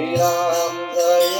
Ram Jai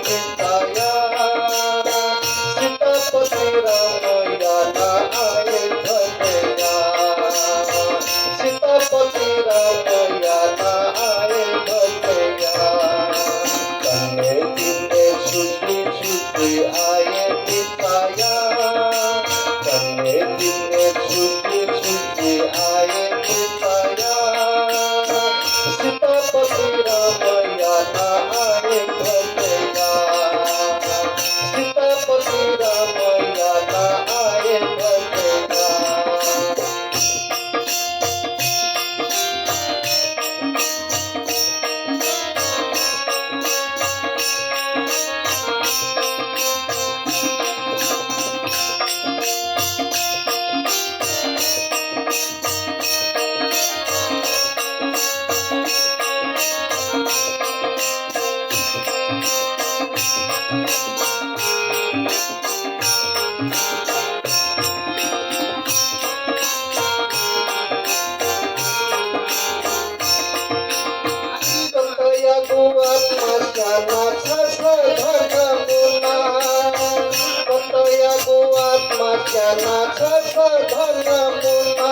मचना cup भन पुना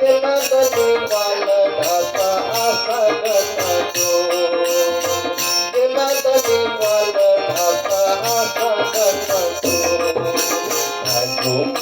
बिना दनु बाल भाषा आसन को बिना दनु बाल भाषा आसन को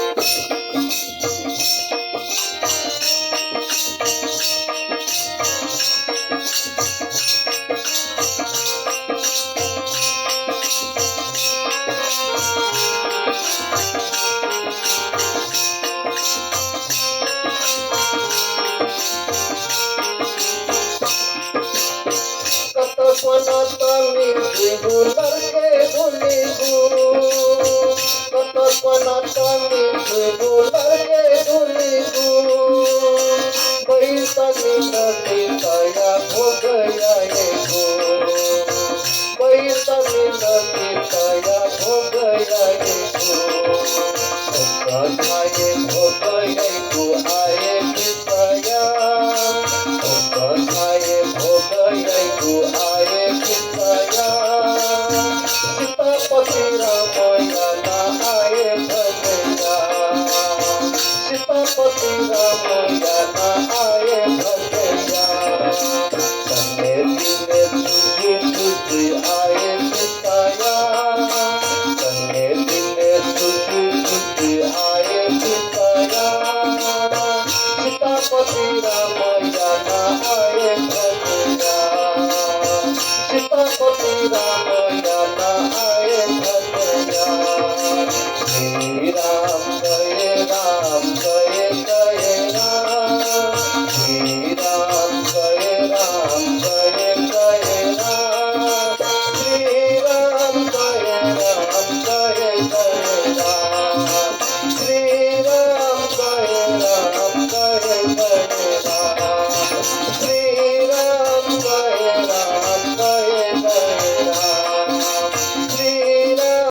पणात मी बोलके बोली पणात मी बोलके बोली बैसा मी नदी काया भोगया गो পতিরা মাইয়া নাহায় থাকিয়া সীতা পতিরা মাইয়া নাহায় থাকিয়া শ্রী রাম জয় রাম জয়